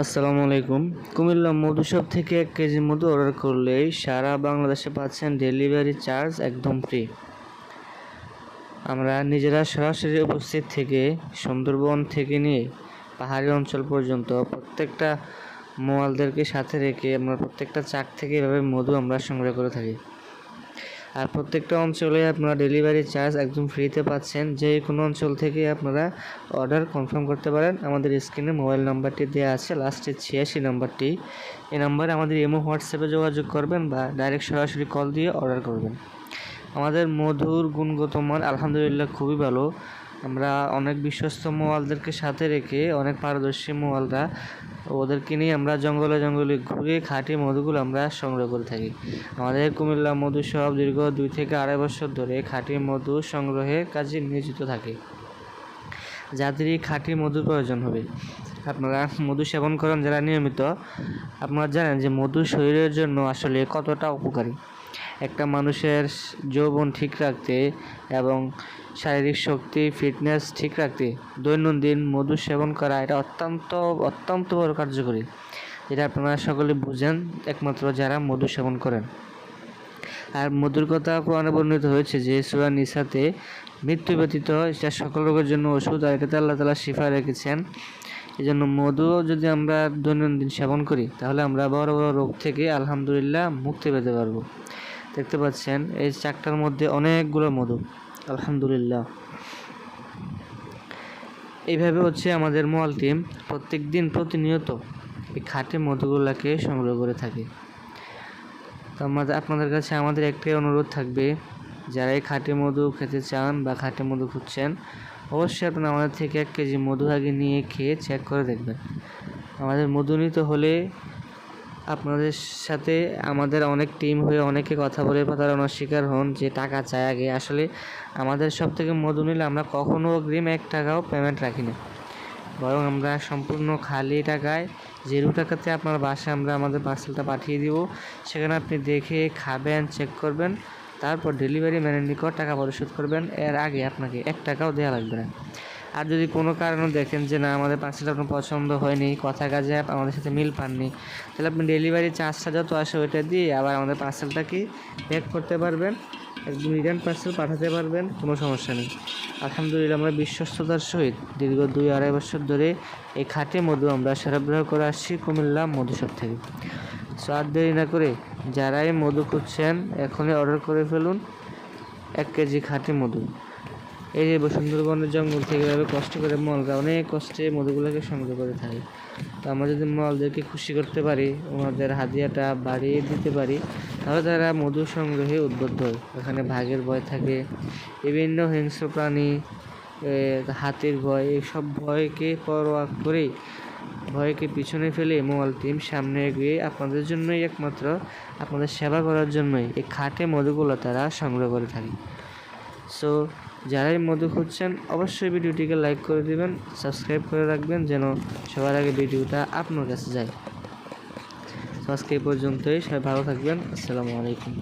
আসসালামু আলাইকুম। কুমিল্লা মধু শপ থেকে এক কেজি মধু অর্ডার করলেই সারা বাংলাদেশে পাচ্ছেন ডেলিভারি চার্জ একদম ফ্রি। আমরা নিজেরা সরাসরি উপস্থিত থেকে সুন্দরবন থেকে নিয়ে পাহাড়ি অঞ্চল পর্যন্ত প্রত্যেকটা মোয়ালদেরকে সাথে রেখে আমরা প্রত্যেকটা চাক থেকে এভাবে মধু আমরা সংগ্রহ করে থাকি। আর প্রত্যেকটা অঞ্চলে আপনারা ডেলিভারি চার্জ একদম ফ্রিতে পাচ্ছেন। যে কোনো অঞ্চল থেকে আপনারা অর্ডার কনফার্ম করতে পারেন। আমাদের স্ক্রিনে মোবাইল নাম্বারটি দেওয়া আছে। লাস্টের ছিয়াশি নাম্বারটি এই নাম্বারে আমাদের এমও হোয়াটসঅ্যাপে যোগাযোগ করবেন বা ডাইরেক্ট সরাসরি কল দিয়ে অর্ডার করবেন। আমাদের মধুর, গুণগত মান আলহামদুলিল্লাহ খুবই ভালো। আমরা অনেক বিশ্বস্ত মোয়ালদেরকে সাথে রেখে অনেক পারদর্শী মোয়ালরা ওদেরকে নিয়ে আমরা জঙ্গলে জঙ্গলে ঘুরে খাঁটি মধুগুলো আমরা সংগ্রহ করে থাকি। আমাদের কুমিল্লা মধু সব দীর্ঘ দুই থেকে আড়াই বছর ধরে খাঁটি মধু সংগ্রহের কাজে নিয়োজিত থাকে। যাদের এই খাঁটি মধুর প্রয়োজন হবে। আপনারা মধু সেবন করেন যারা নিয়মিত। আপনারা জানেন যে মধু শরীরের জন্য আসলে কতটা উপকারী। একটা মানুষের যৌবন ঠিক রাখতে এবং শারীরিক শক্তি, ফিটনেস ঠিক রাখতে দৈনন্দিন মধু সেবন করা এটা অত্যন্ত অত্যন্ত বড় কার্যকরী। যেটা আপনারা সকলে বুঝেন, একমাত্র যারা মধু সেবন করেন। আর মধুর কথা কোরআনে বর্ণিত হয়েছে যে, সুরা নিসাতে মৃত্যু ব্যতীত এটা সকল রোগের জন্য ওষুধ আর এটাতে আল্লাহ তালা শিফা রেখেছেন। এই জন্য মধু যদি আমরা দৈনন্দিন সেবন করি, তাহলে আমরা বড় বড় রোগ থেকে আলহামদুলিল্লাহ মুক্তি পেতে পারব। দেখতে পাচ্ছেন, এই চাকটার মধ্যে অনেকগুলো মধু। আলহামদুলিল্লাহ। এইভাবে হচ্ছে আমাদের মল টিম প্রত্যেক দিন প্রতিনিয়ত এই খাঁটি মধুগুলোকে সংগ্রহ করে থাকে। তো আমাদের আপনাদের কাছে আমাদের একটাই অনুরোধ থাকবে, যারা এই খাঁটি মধু খেতে চান বা খাঁটি মধু খুঁজছেন, অবশ্যই আপনারা আমাদের থেকে এক কেজি মধু আগে নিয়ে খেয়ে চেক করে দেখবেন। আমাদের মধু নিতে হলে আপনাদের সাথে আমাদের অনেক টিম হয়ে অনেকে কথা বলে প্রতারণার শিকার হন যে টাকা চায় আগে। আসলে আমাদের সব থেকে মধু নিলে আমরা কখনও অগ্রিম এক টাকাও পেমেন্ট রাখি না। বরং আমরা সম্পূর্ণ খালি টাকায় জিরো টাকাতে আপনার বাসায় আমরা আমাদের পার্সেলটা পাঠিয়ে দিব, সেখানে আপনি দেখে খাবেন চেক করবেন, তারপর ডেলিভারি ম্যানের নিকট টাকা পরিশোধ করবেন। এর আগে আপনাকে এক টাকাও দেওয়া লাগবে না। আর যদি কোনো কারণে দেখেন যে না, আমাদের পার্সেলটা আপনার পছন্দ হয়নি, কথা কাজে আমাদের সাথে মিল পাননি, তাহলে আপনি ডেলিভারি চার্জটা যত আসে ওইটা দিয়ে আবার আমাদের পার্সেলটাকে প্যাক করতে পারবেন, একদম রিটার্ন পার্সেল পাঠাতে পারবেন, কোনো সমস্যা নেই। আলহামদুলিল্লাহ আমরা বিশ্বস্ততার সহিত দীর্ঘ দুই আড়াই বছর ধরে এই খাঁটি মধু আমরা সরবরাহ করে আসছি কুমিল্লা মধুসব থেকে। সো আর দেরি না করে যারাই মধু খুঁজছেন, এখনই অর্ডার করে ফেলুন, এক কেজি খাঁটি মধু। এই যে সুন্দরবনের জঙ্গল থেকে এভাবে কষ্ট করে মলরা অনেক কষ্টে মধুগুলোকে সংগ্রহ করে থাকে। তো আমরা যদি মলদেরকে খুশি করতে পারি, ওনাদের হাদিয়াটা বাড়িয়ে দিতে পারি, তাহলে তারা মধু সংগ্রহে উদ্বুদ্ধ হয়। এখানে ভাগের ভয় থাকে, বিভিন্ন হিংস্র প্রাণী হাতির ভয়, এইসব ভয়কে পরোয়া করেই, ভয়কে পিছনে ফেলে মোয়াল টিম সামনে এগিয়ে আপনাদের জন্যই একমাত্র, আপনাদের সেবা করার জন্যই এই খাটে মধুগুলো তারা সংগ্রহ করে থাকে। সো যারাই মধু খুঁজছেন, অবশ্যই ভিডিওটিকে লাইক করে দিবেন সাবস্ক্রাইব করে রাখবেন যেন সবার আগে ভিডিওটা আপনার কাছে যায়। আজকে এই পর্যন্তই, সবাই ভালো থাকবেন, আসসালামু আলাইকুম।